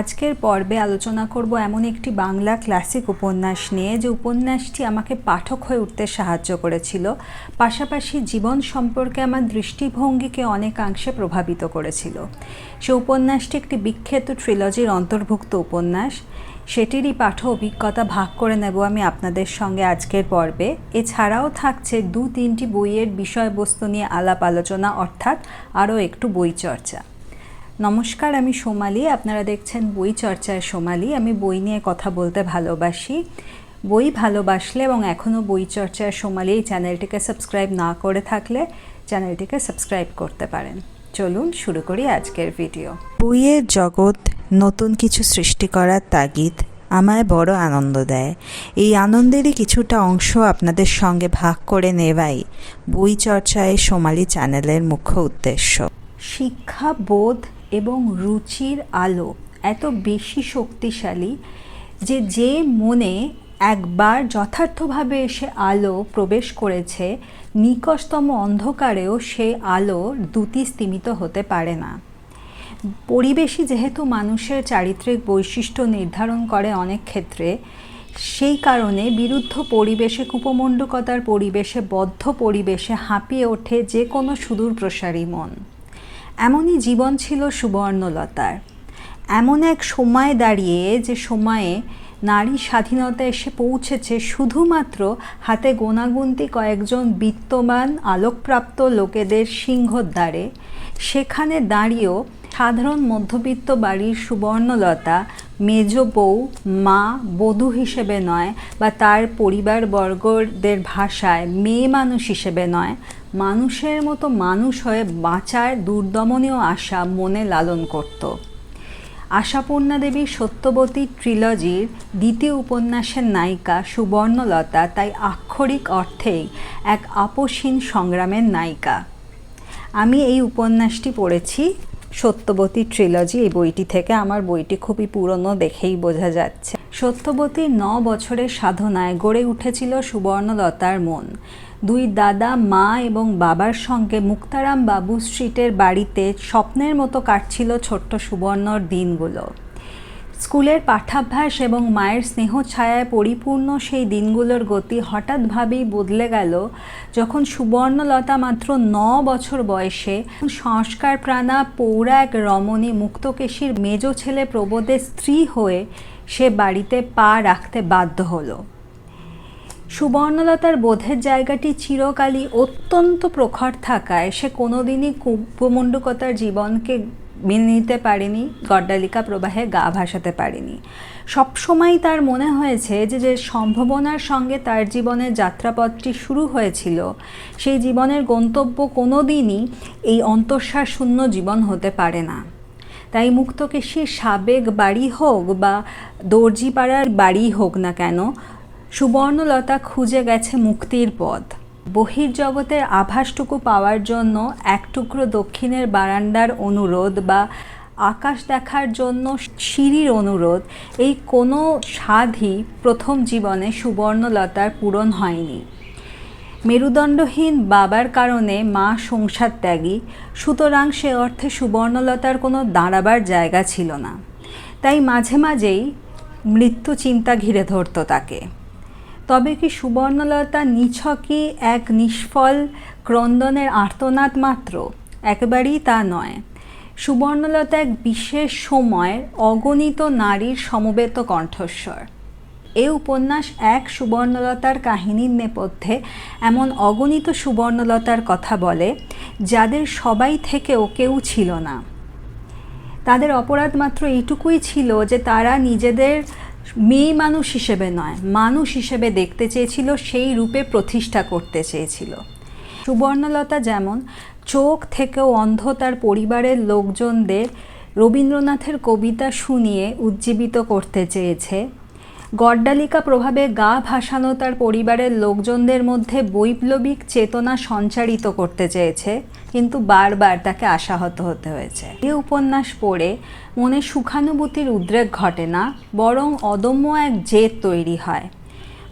আজকের পর্বে আলোচনা করব এমন একটি বাংলা ক্লাসিক উপন্যাস নিয়ে যে উপন্যাসটি আমাকে পাঠক হয়ে উঠতে সাহায্য করেছিল। পাশাপাশি জীবন সম্পর্কে আমার দৃষ্টিভঙ্গিকে অনেকাংশে প্রভাবিত করেছিল। সে উপন্যাসটি একটি বিখ্যাত ট্রিলজির অন্তর্ভুক্ত উপন্যাস। সেটিরই পাঠ অভিজ্ঞতা ভাগ করে নেব আমি আপনাদের সঙ্গে আজকের পর্বে। এছাড়াও থাকছে দু তিনটি বইয়ের বিষয়বস্তু নিয়ে আলাপ আলোচনা, অর্থাৎ আরও একটু বই চর্চা। নমস্কার আমি সোমালি। আপনারা দেখছেন বই চর্চায় সোমালি। আমি বই নিয়ে কথা বলতে ভালোবাসি। বই ভালোবাসলে এবং এখনও বই চর্চায় সোমালি এই চ্যানেলটিকে সাবস্ক্রাইব না করে থাকলে চ্যানেলটিকে সাবস্ক্রাইব করতে পারেন। চলুন শুরু করি আজকের ভিডিও। বইয়ের জগৎ নতুন কিছু সৃষ্টি করার তাগিদ আমায় বড় আনন্দ দেয়। এই আনন্দেরই কিছুটা অংশ আপনাদের সঙ্গে ভাগ করে নেওয়াই বই চর্চায় সোমালি চ্যানেলের মুখ্য উদ্দেশ্য। শিক্ষা বোধ এবং রুচির আলো এত বেশি শক্তিশালী যে যে মনে একবার যথার্থভাবে এসে আলো প্রবেশ করেছে, নিকটতম অন্ধকারেও সে আলো দুটি স্তিমিত হতে পারে না। পরিবেশই যেহেতু মানুষের চারিত্রিক বৈশিষ্ট্য নির্ধারণ করে অনেক ক্ষেত্রে, সেই কারণে বিরুদ্ধ পরিবেশে, কুপমণ্ডকতার পরিবেশে, বদ্ধ পরিবেশে হাঁপিয়ে ওঠে যে কোনো সুদূর প্রসারী মন। এমনই জীবন ছিল সুবর্ণলতার। এমন এক সময় দাঁড়িয়ে যে সময়ে নারী স্বাধীনতা এসে পৌঁছেছে শুধুমাত্র হাতে গোনাগুনতি কয়েকজন বিত্তমান আলোকপ্রাপ্ত লোকেদের সিংহর দ্বারে সেখানে দাঁড়িয়েও সাধারণ মধ্যবিত্ত বাড়ির সুবর্ণলতা মেজ বউ মা বধূ হিসেবে নয় বা তার পরিবারবর্গদের ভাষায় মেয়ে মানুষ হিসেবে নয়, মানুষের মতো মানুষ হয়ে বাঁচার দুর্দমনীয় আশা মনে লালন করত। আশাপূর্ণা দেবীর সত্যবতী ট্রিলজির দ্বিতীয় উপন্যাসের নায়িকা সুবর্ণলতা তাই আক্ষরিক অর্থেই এক আপসহীন সংগ্রামের নায়িকা। আমি এই উপন্যাসটি পড়েছি সত্যবতী ট্রিলজি এই বইটি থেকে। আমার বইটি খুবই পুরনো, দেখেই বোঝা যাচ্ছে। সত্যবতী ন বছরের সাধনায় গড়ে উঠেছিল সুবর্ণলতার মন। দুই দাদা, মা এবং বাবার সঙ্গে মুক্তারাম বাবু স্ট্রিটের বাড়িতে স্বপ্নের মতো কাটছিল ছোট্ট সুবর্ণর দিনগুলো। স্কুলের পাঠাভ্যাস এবং মায়ের স্নেহ ছায়ায় পরিপূর্ণ সেই দিনগুলোর গতি হঠাৎভাবেই বদলে গেল। যখন সুবর্ণলতা মাত্র ন বছর বয়সে সংস্কার প্রাণা পৌরা এক রমণী মুক্তকেশীর মেজ ছেলে প্রবোধের স্ত্রী হয়ে সে বাড়িতে পা রাখতে বাধ্য হলো। সুবর্ণলতার বোধের জায়গাটি চিরকালই অত্যন্ত প্রখর থাকায় সে কোনোদিনই কুপমণ্ডকতার জীবনকে মেনে নিতে পারেনি, গড্ডালিকা প্রবাহে গা ভাসাতে পারেনি। সবসময় তার মনে হয়েছে যে যে সম্ভাবনার সঙ্গে তার জীবনের যাত্রাপথটি শুরু হয়েছিল, সেই জীবনের গন্তব্য কোনো দিনই এই অন্তঃসার শূন্য জীবন হতে পারে না। তাই মুক্তকেশীর সাবেক বাড়ি হোক বা দর্জিপাড়ার বাড়ি হোক না কেন, সুবর্ণলতা খুঁজে গেছে মুক্তির পথ। বহির্জগতের আভাসটুকু পাওয়ার জন্য এক টুকরো দক্ষিণের বারান্দার অনুরোধ বা আকাশ দেখার জন্য সিঁড়ির অনুরোধ, এই কোনো স্বাদই প্রথম জীবনে সুবর্ণলতার পূরণ হয়নি। মেরুদণ্ডহীন বাবার কারণে মা সংসার ত্যাগী, সুতরাং সে অর্থে সুবর্ণলতার কোনো দাঁড়াবার জায়গা ছিল না। তাই মাঝে মাঝেই মৃত্যু চিন্তা ঘিরে ধরত তাকে। তবে কি সুবর্ণলতা নিছকই এক নিষ্ফল ক্রন্দনের আর্তনাদ মাত্র? একেবারেই তা নয়। সুবর্ণলতা এক বিশেষ সময়ের অগণিত নারীর সমবেত কণ্ঠস্বর। এ উপন্যাস এক সুবর্ণলতার কাহিনীর নেপথ্যে এমন অগণিত সুবর্ণলতার কথা বলে, যাদের সবাই থেকেও কেউ ছিল না। তাদের অপরাধ মাত্র এইটুকুই ছিল যে তারা নিজেদের মেয়ে মানুষ হিসেবে নয়, মানুষ হিসেবে দেখতে চেয়েছিল, সেই রূপে প্রতিষ্ঠা করতে চেয়েছিল। সুবর্ণলতা যেমন চোখ থেকেও অন্ধ তার পরিবারের লোকজনদের রবীন্দ্রনাথের কবিতা শুনিয়ে উজ্জীবিত করতে চেয়েছে গড্ডালিকা প্রভাবে গা ভাসানো তার পরিবারের লোকজনদের মধ্যে বৈপ্লবিক চেতনা সঞ্চারিত করতে চেয়েছে, কিন্তু বারবার তাকে আশাহত হতে হয়েছে। এ উপন্যাস পড়ে মনে সুখানুভূতির উদ্রেক ঘটে না, বরং অদম্য এক জেদ তৈরি হয়।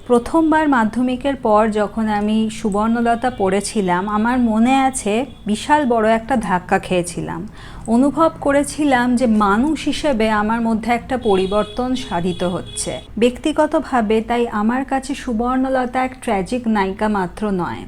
প্রথমবার মাধ্যমিকের পর যখন আমি সুবর্ণলতা পড়েছিলাম, আমার মনে আছে বিশাল বড় একটা ধাক্কা খেয়েছিলাম। অনুভব করেছিলাম যে মানুষ হিসেবে আমার মধ্যে একটা পরিবর্তন সাধিত হচ্ছে। ব্যক্তিগতভাবে তাই আমার কাছে সুবর্ণলতা এক ট্র্যাজিক নায়িকা মাত্র নয়।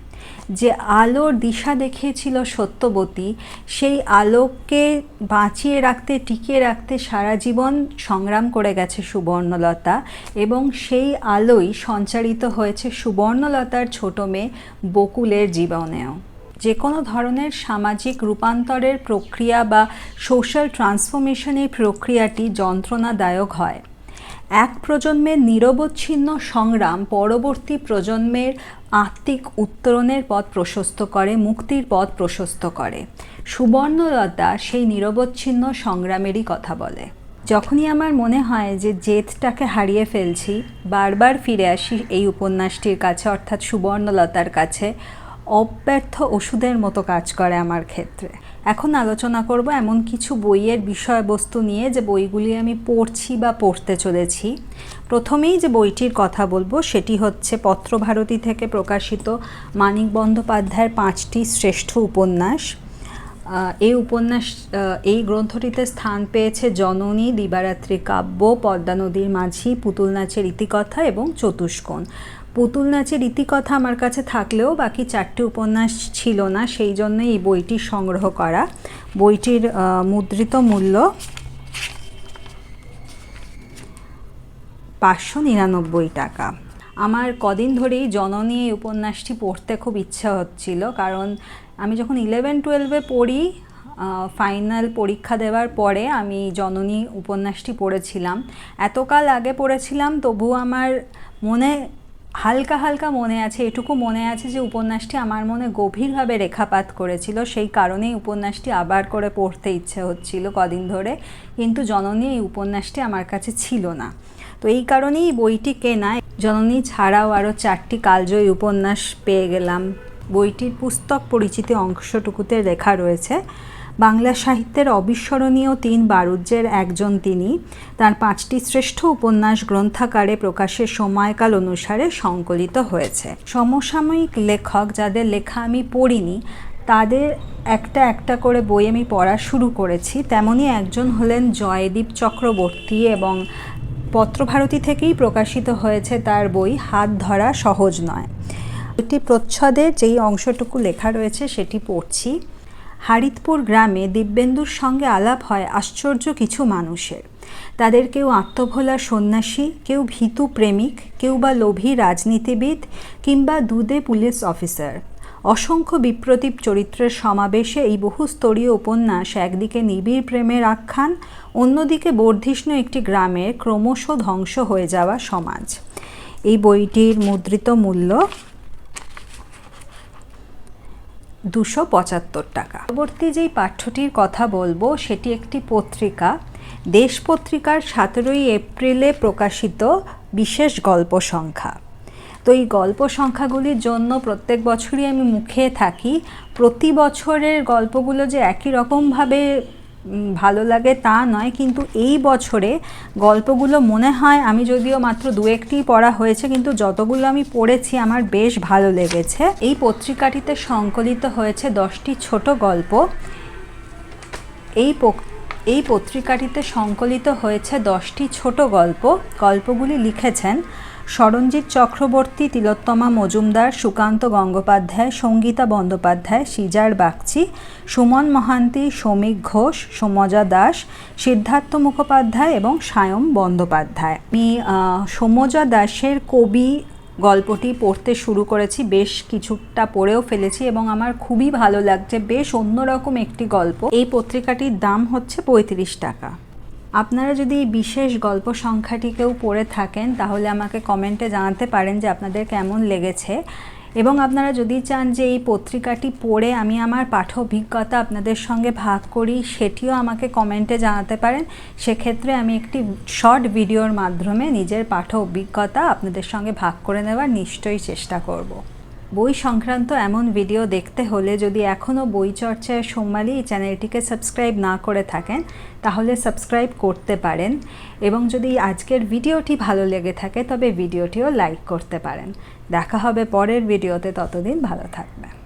যে আলোর দিশা দেখিয়েছিল সত্যবতী, সেই আলোককে বাঁচিয়ে রাখতে, টিকিয়ে রাখতে সারা জীবন সংগ্রাম করে গেছে সুবর্ণলতা এবং সেই আলোই সঞ্চারিত হয়েছে সুবর্ণলতার ছোট মেয়ে বকুলের জীবনেও। যে কোনো ধরনের সামাজিক রূপান্তরের প্রক্রিয়া বা সোশ্যাল ট্রান্সফরমেশনের প্রক্রিয়াটি যন্ত্রণাদায়ক হয়। এক প্রজন্মের নিরবচ্ছিন্ন সংগ্রাম পরবর্তী প্রজন্মের আত্মিক উত্তরণের পথ প্রশস্ত করে, মুক্তির পথ প্রশস্ত করে। সুবর্ণলতা সেই নিরবচ্ছিন্ন সংগ্রামেরই কথা বলে। যখনই আমার মনে হয় যে জেদটাকে হারিয়ে ফেলছি, বারবার ফিরে আসি এই উপন্যাসটির কাছে, অর্থাৎ সুবর্ণলতার কাছে অব্যর্থ ওষুধের মতো কাজ করে আমার ক্ষেত্রে। এখন আলোচনা করব এমন কিছু বইয়ের বিষয়বস্তু নিয়ে যে বইগুলি আমি পড়ছি বা পড়তে চলেছি। প্রথমেই যে বইটির কথা বলব, সেটি হচ্ছে পত্রভারতী থেকে প্রকাশিত মানিক বন্দ্যোপাধ্যায়ের পাঁচটি শ্রেষ্ঠ উপন্যাস। এই উপন্যাস এই গ্রন্থটিতে স্থান পেয়েছে জননী, দিবারাত্রি কাব্য, পদ্মা নদীর মাঝি, পুতুল নাচের ইতিকথা এবং চতুষ্কোণ। পুতুল নাচের ইতিকথা আমার কাছে থাকলেও বাকি চারটি উপন্যাস ছিল না, সেই জন্যই এই বইটি সংগ্রহ করা। বইটির মুদ্রিত মূল্য পাঁচশো নিরানব্বই টাকা। আমার কদিন ধরেই জননী এই উপন্যাসটি পড়তে খুব ইচ্ছা হচ্ছিল, কারণ আমি যখন ইলেভেন টুয়েলভে পড়ি ফাইনাল পরীক্ষা দেওয়ার পরে আমি জননী উপন্যাসটি পড়েছিলাম। এতকাল আগে পড়েছিলাম তবু আমার মনে হালকা হালকা মনে আছে, এটুকু মনে আছে যে উপন্যাসটি আমার মনে গভীরভাবে রেখাপাত করেছিল। সেই কারণেই উপন্যাসটি আবার করে পড়তে ইচ্ছে হচ্ছিল কদিন ধরে। কিন্তু জননী এই উপন্যাসটি আমার কাছে ছিল না। তো এই কারণেই বইটি কেনায় জননী ছাড়াও আরও চারটি কালজয়ী উপন্যাস পেয়ে গেলাম। বইটির পুস্তক পরিচিতি অংশটুকুতে লেখা রয়েছে। বাংলা সাহিত্যের অবিস্মরণীয় তিন বারুজ্যের একজন তিনি। তার পাঁচটি শ্রেষ্ঠ উপন্যাস গ্রন্থাকারে প্রকাশের সময়কাল অনুসারে সংকলিত হয়েছে। সমসাময়িক লেখক যাদের লেখা আমি পড়িনি, তাদের একটা একটা করে বই আমি পড়া শুরু করেছি। তেমনই একজন হলেন জয়দীপ চক্রবর্তী এবং পত্রভারতী থেকেই প্রকাশিত হয়েছে তার বই হাত ধরা সহজ নয় একটি প্রচ্ছদে যেই অংশটুকু লেখা রয়েছে সেটি পড়ছি। হারিতপুর গ্রামে দিব্যেন্দুর সঙ্গে আলাপ হয় আশ্চর্য কিছু মানুষের। তাদের কেউ আত্মভোলা সন্ন্যাসী, কেউ ভীতু প্রেমিক, কেউ বা লোভী রাজনীতিবিদ কিংবা দুদে পুলিশ অফিসার। অসংখ্য বিপ্রতীপ চরিত্রের সমাবেশে এই বহুস্তরীয় উপন্যাস একদিকে নিবিড় প্রেমের আখ্যান, অন্যদিকে বর্ধিষ্ণু একটি গ্রামের ক্রমশ ধ্বংস হয়ে যাওয়া সমাজ। এই বইটির মুদ্রিত মূল্য দুশো পঁচাত্তর টাকা। পরবর্তী যেই পাঠ্যটির কথা বলব, সেটি একটি পত্রিকা। দেশ পত্রিকার সতেরোই এপ্রিলে প্রকাশিত বিশেষ গল্প সংখ্যা। তো এই গল্প সংখ্যাগুলির জন্য প্রত্যেক বছরই আমি মুখে থাকি। প্রতি বছরের গল্পগুলো যে একই রকমভাবে ভালো লাগে তা নয়, কিন্তু এই বছরে গল্পগুলো মনে হয় আমি যদিও মাত্র দু একটি পড়া হয়েছে, কিন্তু যতগুলো আমি পড়েছি আমার বেশ ভালো লেগেছে। এই পত্রিকাটিতে সংকলিত হয়েছে দশটি ছোট গল্প। এই এই পত্রিকাটিতে সংকলিত হয়েছে দশটি ছোট গল্প। গল্পগুলি লিখেছেন সরঞ্জিৎ চক্রবর্তী, তিলোত্তমা মজুমদার, সুকান্ত গঙ্গোপাধ্যায়, সঙ্গীতা বন্দ্যোপাধ্যায়, সিজার বাগচি, সুমন মহান্তি শ্রমিক ঘোষ, সোমজা দাস, সিদ্ধার্থ মুখোপাধ্যায় এবং সায়ম বন্দ্যোপাধ্যায়। আমি সোমজা দাসের কবি গল্পটি পড়তে শুরু করেছি, বেশ কিছুটা পড়েও ফেলেছি এবং আমার খুবই ভালো লাগছে, বেশ অন্যরকম একটি গল্প। এই পত্রিকাটির দাম হচ্ছে পঁয়ত্রিশ টাকা। আপনারা যদি এই বিশেষ গল্প সংখ্যাটিকেও পড়ে থাকেন, তাহলে আমাকে কমেন্টে জানাতে পারেন যে আপনাদের কেমন লেগেছে। এবং আপনারা যদি চান যে এই পত্রিকাটি পড়ে আমি আমার পাঠ অভিজ্ঞতা আপনাদের সঙ্গে ভাগ করি, সেটিও আমাকে কমেন্টে জানাতে পারেন। সেক্ষেত্রে আমি একটি শর্ট ভিডিওর মাধ্যমে নিজের পাঠ অভিজ্ঞতা আপনাদের সঙ্গে ভাগ করে নেওয়ার নিশ্চয়ই চেষ্টা করব। বই সংক্রান্ত এমন ভিডিও দেখতে হলে যদি এখনও বই চর্চায় সোমালি এই চ্যানেলটিকে সাবস্ক্রাইব না করে থাকেন, তাহলে সাবস্ক্রাইব করতে পারেন এবং যদি আজকের ভিডিওটি ভালো লেগে থাকে, তবে ভিডিওটিও লাইক করতে পারেন। দেখা হবে পরের ভিডিওতে ততদিন ভালো থাকবেন।